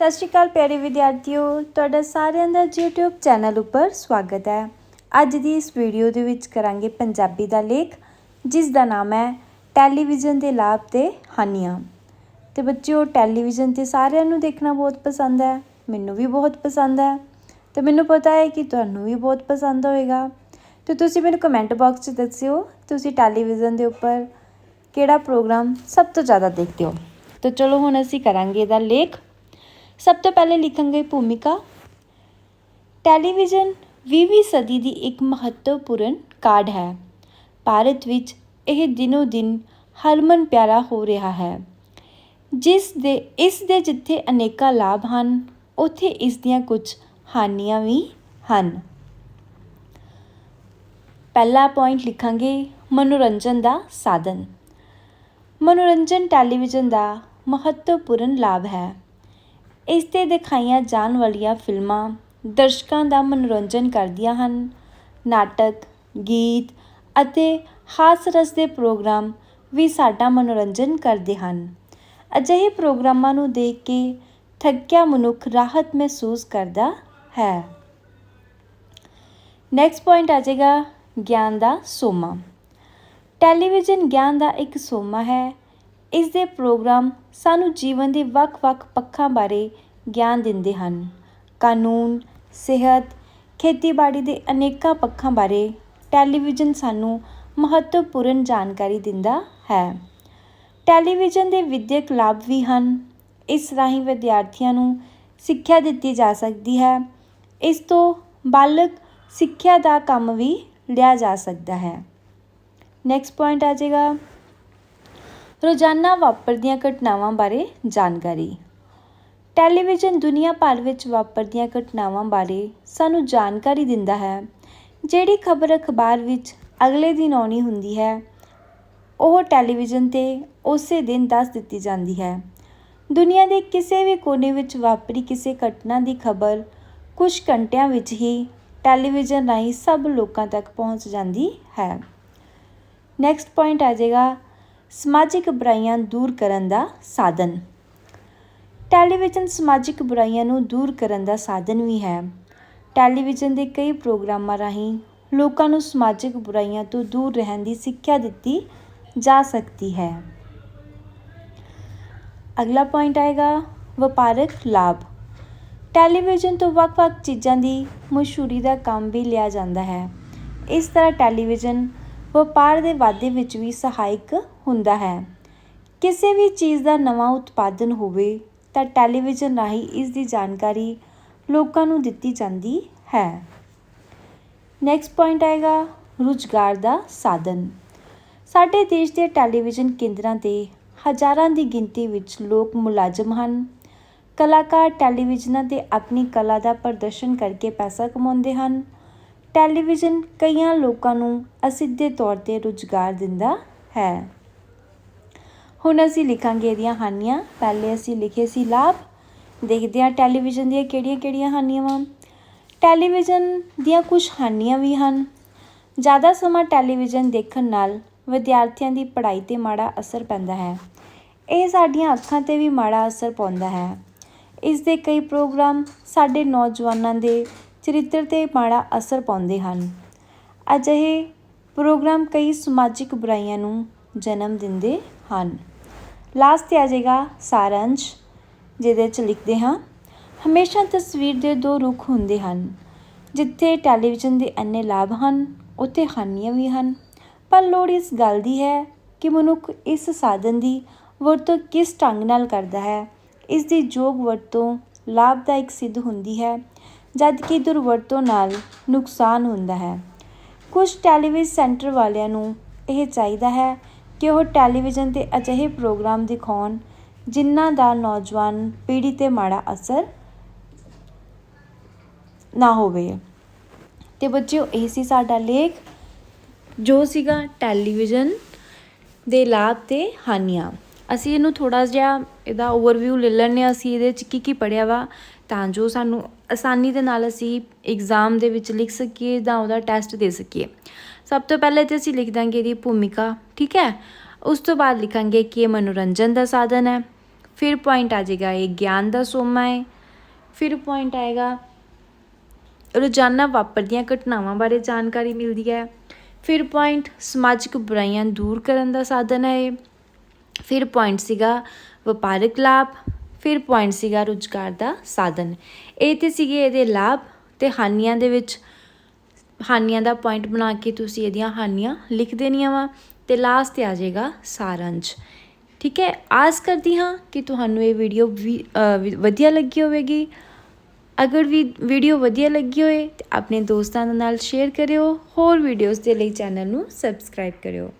ਸਤਿ ਸ਼੍ਰੀ ਅਕਾਲ ਪਿਆਰੇ ਵਿਦਿਆਰਥੀਓ, ਤੁਹਾਡਾ ਸਾਰਿਆਂ ਦਾ YouTube ਚੈਨਲ ਉੱਪਰ ਸਵਾਗਤ ਹੈ। ਅੱਜ ਦੀ ਇਸ ਵੀਡੀਓ ਦੇ ਵਿੱਚ ਕਰਾਂਗੇ ਪੰਜਾਬੀ ਦਾ ਲੇਖ, ਜਿਸ ਦਾ ਨਾਮ ਹੈ ਟੈਲੀਵਿਜ਼ਨ ਦੇ ਲਾਭ ਤੇ ਹਾਨੀਆਂ। ਤੇ ਬੱਚਿਓ, ਟੈਲੀਵਿਜ਼ਨ ਤੇ ਸਾਰਿਆਂ ਨੂੰ ਦੇਖਣਾ ਬਹੁਤ ਪਸੰਦ ਹੈ, ਮੈਨੂੰ ਵੀ ਬਹੁਤ ਪਸੰਦ ਹੈ। ਤੇ ਮੈਨੂੰ ਪਤਾ ਹੈ ਕਿ ਤੁਹਾਨੂੰ ਵੀ ਬਹੁਤ ਪਸੰਦ ਹੋਏਗਾ ਤੇ ਤੁਸੀਂ ਮੈਨੂੰ ਕਮੈਂਟ ਬਾਕਸ 'ਚ ਦੱਸਿਓ, ਤੁਸੀਂ ਟੈਲੀਵਿਜ਼ਨ ਦੇ ਉੱਪਰ ਕਿਹੜਾ ਪ੍ਰੋਗਰਾਮ ਸਭ ਤੋਂ ਜ਼ਿਆਦਾ ਦੇਖਦੇ ਹੋ। ਤਾਂ ਚਲੋ ਹੁਣ ਅਸੀਂ ਕਰਾਂਗੇ ਇਹਦਾ ਲੇਖ। ਸਭ ਤੋਂ ਪਹਿਲੇ ਲਿਖਾਂਗੇ ਭੂਮਿਕਾ। ਟੈਲੀਵਿਜ਼ਨ 20ਵੀਂ ਸਦੀ ਦੀ ਇੱਕ ਮਹੱਤਵਪੂਰਨ ਕਾਢ ਹੈ। ਭਾਰਤ ਵਿੱਚ ਇਹ ਦਿਨੋ ਦਿਨ ਹਰਮਨ ਪਿਆਰਾ ਹੋ ਰਿਹਾ ਹੈ। ਜਿਸ ਦੇ, ਇਸ ਦੇ ਜਿੱਥੇ ਅਨੇਕਾਂ ਲਾਭ ਹਨ, ਉੱਥੇ ਇਸ ਦੀਆਂ ਕੁਝ ਹਾਨੀਆਂ ਵੀ ਹਨ। ਪਹਿਲਾ ਪੁਆਇੰਟ ਲਿਖਾਂਗੇ ਮਨੋਰੰਜਨ ਦਾ ਸਾਧਨ। ਮਨੋਰੰਜਨ ਟੈਲੀਵਿਜ਼ਨ ਦਾ ਮਹੱਤਵਪੂਰਨ ਲਾਭ ਹੈ। ਇਸ ਤੇ ਦਿਖਾਈਆਂ ਜਾਣ ਵਾਲੀਆਂ ਫਿਲਮਾਂ ਦਰਸ਼ਕਾਂ ਦਾ ਮਨੋਰੰਜਨ ਕਰਦੀਆਂ ਹਨ। ਨਾਟਕ, ਗੀਤ ਅਤੇ ਹਾਸ ਰਸ ਦੇ ਪ੍ਰੋਗਰਾਮ ਵੀ ਸਾਡਾ ਮਨੋਰੰਜਨ ਕਰਦੇ ਹਨ। ਅਜਿਹੇ ਪ੍ਰੋਗਰਾਮਾਂ ਨੂੰ ਦੇਖ ਕੇ ਥੱਕਿਆ ਮਨੁੱਖ ਰਾਹਤ ਮਹਿਸੂਸ ਕਰਦਾ ਹੈ। ਨੈਕਸਟ ਪੁਆਇੰਟ ਆ ਜਾਏਗਾ, ਗਿਆਨ ਦਾ ਸੋਮਾ। ਟੈਲੀਵਿਜ਼ਨ ਗਿਆਨ ਦਾ ਇੱਕ ਸੋਮਾ ਹੈ। ਇਸ ਦੇ ਪ੍ਰੋਗਰਾਮ ਸਾਨੂੰ ਜੀਵਨ ਦੇ ਵੱਖ-ਵੱਖ ਪੱਖਾਂ ਬਾਰੇ ਗਿਆਨ ਦਿੰਦੇ ਹਨ। ਕਾਨੂੰਨ, ਸਿਹਤ, ਖੇਤੀਬਾੜੀ ਦੇ ਅਨੇਕਾਂ ਪੱਖਾਂ ਬਾਰੇ ਟੈਲੀਵਿਜ਼ਨ ਸਾਨੂੰ ਮਹੱਤਵਪੂਰਨ ਜਾਣਕਾਰੀ ਦਿੰਦਾ ਹੈ। ਟੈਲੀਵਿਜ਼ਨ ਦੇ ਵਿਦਿਅਕ ਲਾਭ ਵੀ ਹਨ। ਇਸ ਰਾਹੀਂ ਵਿਦਿਆਰਥੀਆਂ ਨੂੰ ਸਿੱਖਿਆ ਦਿੱਤੀ ਜਾ ਸਕਦੀ ਹੈ। ਇਸ ਤੋਂ ਬਾਲਕ ਸਿੱਖਿਆ ਦਾ ਕੰਮ ਵੀ ਲਿਆ ਜਾ ਸਕਦਾ ਹੈ। ਨੈਕਸਟ ਪੁਆਇੰਟ ਆ ਜਾਏਗਾ। ਰੋਜ਼ਾਨਾ ਵਾਪਰਦੀਆਂ ਘਟਨਾਵਾਂ ਬਾਰੇ ਜਾਣਕਾਰੀ। ਟੈਲੀਵਿਜ਼ਨ ਦੁਨੀਆ ਭਰ ਵਿੱਚ ਵਾਪਰਦੀਆਂ ਘਟਨਾਵਾਂ ਬਾਰੇ ਸਾਨੂੰ ਜਾਣਕਾਰੀ ਦਿੰਦਾ ਹੈ, ਜਿਹੜੀ ਖਬਰ ਅਖਬਾਰ ਵਿੱਚ ਅਗਲੇ ਦਿਨ ਆਉਣੀ ਹੁੰਦੀ ਹੈ। ਉਹ ਟੈਲੀਵਿਜ਼ਨ ਤੇ ਉਸੇ ਦਿਨ ਦੱਸ ਦਿੱਤੀ ਜਾਂਦੀ ਹੈ। ਦੁਨੀਆ ਦੇ ਕਿਸੇ ਵੀ ਕੋਨੇ ਵਿੱਚ ਵਾਪਰੀ ਕਿਸੇ ਘਟਨਾ ਦੀ ਖਬਰ ਕੁਝ ਘੰਟਿਆਂ ਵਿੱਚ ਹੀ ਟੈਲੀਵਿਜ਼ਨ ਰਾਹੀਂ ਸਭ ਲੋਕਾਂ ਤੱਕ ਪਹੁੰਚ ਜਾਂਦੀ ਹੈ। ਨੈਕਸਟ ਪੁਆਇੰਟ ਆ ਜਾਏਗਾ ਸਮਾਜਿਕ ਬੁਰਾਈਆਂ ਦੂਰ ਕਰਨ ਦਾ ਸਾਧਨ। ਟੈਲੀਵਿਜ਼ਨ ਸਮਾਜਿਕ ਬੁਰਾਈਆਂ ਨੂੰ ਦੂਰ ਕਰਨ ਦਾ ਸਾਧਨ ਵੀ ਹੈ। ਟੈਲੀਵਿਜ਼ਨ ਦੇ ਕਈ ਪ੍ਰੋਗਰਾਮਾਂ ਰਾਹੀਂ ਲੋਕਾਂ ਨੂੰ ਸਮਾਜਿਕ ਬੁਰਾਈਆਂ ਤੋਂ ਦੂਰ ਰਹਿਣ ਦੀ ਸਿੱਖਿਆ ਦਿੱਤੀ ਜਾ ਸਕਦੀ ਹੈ। ਅਗਲਾ ਪੁਆਇੰਟ ਆਏਗਾ, ਵਪਾਰਕ ਲਾਭ। ਟੈਲੀਵਿਜ਼ਨ ਤੋਂ ਵੱਖ-ਵੱਖ ਚੀਜ਼ਾਂ ਦੀ ਮਸ਼ਹੂਰੀ ਦਾ ਕੰਮ ਵੀ ਲਿਆ ਜਾਂਦਾ ਹੈ। ਇਸ ਤਰ੍ਹਾਂ ਟੈਲੀਵਿਜ਼ਨ ਵਪਾਰ ਦੇ ਵਾਧੇ ਵਿੱਚ ਵੀ ਸਹਾਇਕ ਹੁੰਦਾ ਹੈ। ਕਿਸੇ ਵੀ ਚੀਜ਼ ਦਾ ਨਵਾਂ ਉਤਪਾਦਨ ਹੋਵੇ ਤਾਂ ਟੈਲੀਵਿਜ਼ਨ ਰਾਹੀਂ ਇਸ ਦੀ ਜਾਣਕਾਰੀ ਲੋਕਾਂ ਨੂੰ ਦਿੱਤੀ ਜਾਂਦੀ ਹੈ। ਨੈਕਸਟ ਪੁਆਇੰਟ ਆਏਗਾ, ਰੁਜ਼ਗਾਰ ਦਾ ਸਾਧਨ। ਸਾਡੇ ਦੇਸ਼ ਦੇ ਟੈਲੀਵਿਜ਼ਨ ਕੇਂਦਰਾਂ ਤੇ ਹਜ਼ਾਰਾਂ ਦੀ ਗਿਣਤੀ ਵਿੱਚ ਲੋਕ ਮੁਲਾਜ਼ਮ ਹਨ। ਕਲਾਕਾਰ ਟੈਲੀਵਿਜ਼ਨਾਂ ਤੇ ਆਪਣੀ ਕਲਾ ਦਾ ਪ੍ਰਦਰਸ਼ਨ ਕਰਕੇ ਪੈਸਾ ਕਮਾਉਂਦੇ ਹਨ। ਟੈਲੀਵਿਜ਼ਨ ਕਈਆਂ ਲੋਕਾਂ ਨੂੰ ਅਸਿੱਧੇ ਤੌਰ ਤੇ ਰੁਜ਼ਗਾਰ ਦਿੰਦਾ ਹੈ। ਹੁਣ ਅਸੀਂ ਲਿਖਾਂਗੇ ਇਹਦੀਆਂ ਹਾਨੀਆਂ। ਪਹਿਲੇ ਅਸੀਂ ਲਿਖੇ ਸੀ ਲਾਭ। ਦੇਖਦੇ ਹਾਂ ਟੈਲੀਵਿਜ਼ਨ ਦੀਆਂ ਕਿਹੜੀਆਂ-ਕਿਹੜੀਆਂ ਹਾਨੀਆਂ ਵਾਂ। ਟੈਲੀਵਿਜ਼ਨ ਦੀਆਂ ਕੁਝ ਹਾਨੀਆਂ ਵੀ ਹਨ। ਜ਼ਿਆਦਾ ਸਮਾਂ ਟੈਲੀਵਿਜ਼ਨ ਦੇਖਣ ਨਾਲ ਵਿਦਿਆਰਥੀਆਂ ਦੀ ਪੜ੍ਹਾਈ ਤੇ ਮਾੜਾ ਅਸਰ ਪੈਂਦਾ ਹੈ। ਇਹ ਸਾਡੀਆਂ ਅੱਖਾਂ ਤੇ ਵੀ ਮਾੜਾ ਅਸਰ ਪਾਉਂਦਾ ਹੈ। ਇਸ ਦੇ ਕਈ ਪ੍ਰੋਗਰਾਮ ਸਾਡੇ ਨੌਜਵਾਨਾਂ ਦੇ ਚਰਿੱਤਰ ਤੇ ਮਾੜਾ ਅਸਰ ਪਾਉਂਦੇ ਹਨ। ਅਜਿਹੇ ਪ੍ਰੋਗਰਾਮ ਕਈ ਸਮਾਜਿਕ ਬੁਰਾਈਆਂ ਨੂੰ ਜਨਮ ਦਿੰਦੇ ਹਨ। ਲਾਸਟ ਤੇ ਆ ਜਾਏਗਾ ਸਾਰੰਸ਼, ਜਿਹਦੇ ਚ ਲਿਖਦੇ ਹਾਂ, ਹਮੇਸ਼ਾ ਤਸਵੀਰ ਦੇ ਦੋ ਰੁਖ ਹੁੰਦੇ ਹਨ, ਜਿੱਥੇ ਟੈਲੀਵਿਜ਼ਨ ਦੇ ਅੰਨੇ ਲਾਭ ਹਨ, ਉੱਥੇ ਹਾਨੀਆਂ ਵੀ ਹਨ। ਪਰ ਲੋੜ ਇਸ ਗੱਲ ਦੀ ਹੈ ਕਿ ਮਨੁੱਖ ਇਸ ਸਾਧਨ ਦੀ ਵਰਤੋਂ ਕਿਸ ਢੰਗ ਨਾਲ ਕਰਦਾ ਹੈ, ਇਸ ਦੀ ਯੋਗ ਵਰਤੋਂ ਲਾਭਦਾਇਕ ਸਿੱਧ ਹੁੰਦੀ ਹੈ ਜਦ ਕਿ ਦੁਰਵਰਤੋਂ ਨਾਲ ਨੁਕਸਾਨ ਹੁੰਦਾ ਹੈ। ਕੁਝ ਟੈਲੀਵਿਜ਼ਨ ਸੈਂਟਰ ਵਾਲਿਆਂ ਨੂੰ ਇਹ ਚਾਹੀਦਾ ਹੈ ਕਿ ਉਹ ਟੈਲੀਵਿਜ਼ਨ ਤੇ ਅਜਿਹੇ ਪ੍ਰੋਗਰਾਮ ਦਿਖਾਉਣ ਜਿਨ੍ਹਾਂ ਦਾ ਨੌਜਵਾਨ ਪੀੜ੍ਹੀ ਤੇ ਮਾੜਾ ਅਸਰ ਨਾ ਹੋਵੇ। ਤੇ ਬੱਚਿਓ, ਇਹ ਸੀ ਸਾਡਾ ਲੇਖ, ਜੋ ਸੀਗਾ ਟੈਲੀਵਿਜ਼ਨ ਦੇ ਲਾਭ ਤੇ ਹਾਨੀਆਂ। ਅਸੀਂ ਇਹਨੂੰ ਥੋੜਾ ਜਿਹਾ ਇਹਦਾ ਓਵਰਵਿਊ ਲੈ ਲੈਂਦੇ ਹਾਂ। ਅਸੀਂ ਇਹਦੇ ਚ ਕੀ ਕੀ ਪੜਿਆ ਵਾ ਤਾਂ ਜੋ ਸਾਨੂੰ ਆਸਾਨੀ ਦੇ ਨਾਲ ਅਸੀਂ ਐਗਜ਼ਾਮ ਦੇ ਵਿੱਚ ਲਿਖ ਸਕੀਏ ਜਾਂ ਉਹਦਾ ਟੈਸਟ ਦੇ ਸਕੀਏ। ਸਭ ਤੋਂ ਪਹਿਲੇ ਤੇ ਅਸੀਂ ਲਿਖ ਦਾਂਗੇ ਇਹਦੀ ਭੂਮਿਕਾ, ਠੀਕ ਹੈ? ਉਸ ਤੋਂ ਬਾਅਦ ਲਿਖਾਂਗੇ ਕਿ ਇਹ ਮਨੋਰੰਜਨ ਦਾ ਸਾਧਨ ਹੈ। ਫਿਰ ਪੁਆਇੰਟ ਆ ਜਾਏਗਾ, ਇਹ ਗਿਆਨ ਦਾ ਸੋਮਾ ਹੈ। ਫਿਰ ਪੁਆਇੰਟ ਆਏਗਾ, ਰੋਜ਼ਾਨਾ ਵਾਪਰਦੀਆਂ ਘਟਨਾਵਾਂ ਬਾਰੇ ਜਾਣਕਾਰੀ ਮਿਲਦੀ ਹੈ। ਫਿਰ ਪੁਆਇੰਟ ਸਮਾਜਿਕ ਬੁਰਾਈਆਂ ਦੂਰ ਕਰਨ ਦਾ ਸਾਧਨ ਹੈ। ਫਿਰ ਪੁਆਇੰਟ ਸੀਗਾ ਵਪਾਰਕ ਲਾਭ ਫਿਰ ਪੁਆਇੰਟ ਸੀਗਾ ਰੁਜ਼ਗਾਰ ਦਾ ਸਾਧਨ। ਇਹ ਤੇ ਸੀਗੇ ਇਹਦੇ ਲਾਭ ਤੇ ਹਾਨੀਆਂ ਦੇ ਵਿੱਚ। ਹਾਨੀਆਂ ਦਾ ਪੁਆਇੰਟ ਬਣਾ ਕੇ ਤੁਸੀਂ ਇਹਦੀਆਂ ਹਾਨੀਆਂ ਲਿਖ ਦੇਣੀਆਂ ਵਾ ਤੇ ਲਾਸਟ ਤੇ ਆ ਜਾਏਗਾ ਸਾਰੰਸ਼। ਠੀਕ ਹੈ? ਆਸ ਕਰਦੀ ਹਾਂ ਕਿ ਤੁਹਾਨੂੰ ਇਹ ਵੀਡੀਓ ਵੀ ਵਧੀਆ ਲੱਗੀ ਹੋਵੇਗੀ। ਅਗਰ ਵੀ ਵੀਡੀਓ ਵਧੀਆ ਲੱਗੀ ਹੋਏ ਤੇ ਆਪਣੇ ਦੋਸਤਾਂ ਦੇ ਨਾਲ ਸ਼ੇਅਰ ਕਰਿਓ। ਹੋਰ ਵੀਡੀਓਜ਼ ਦੇ ਲਈ ਚੈਨਲ ਨੂੰ ਸਬਸਕ੍ਰਾਈਬ ਕਰਿਓ।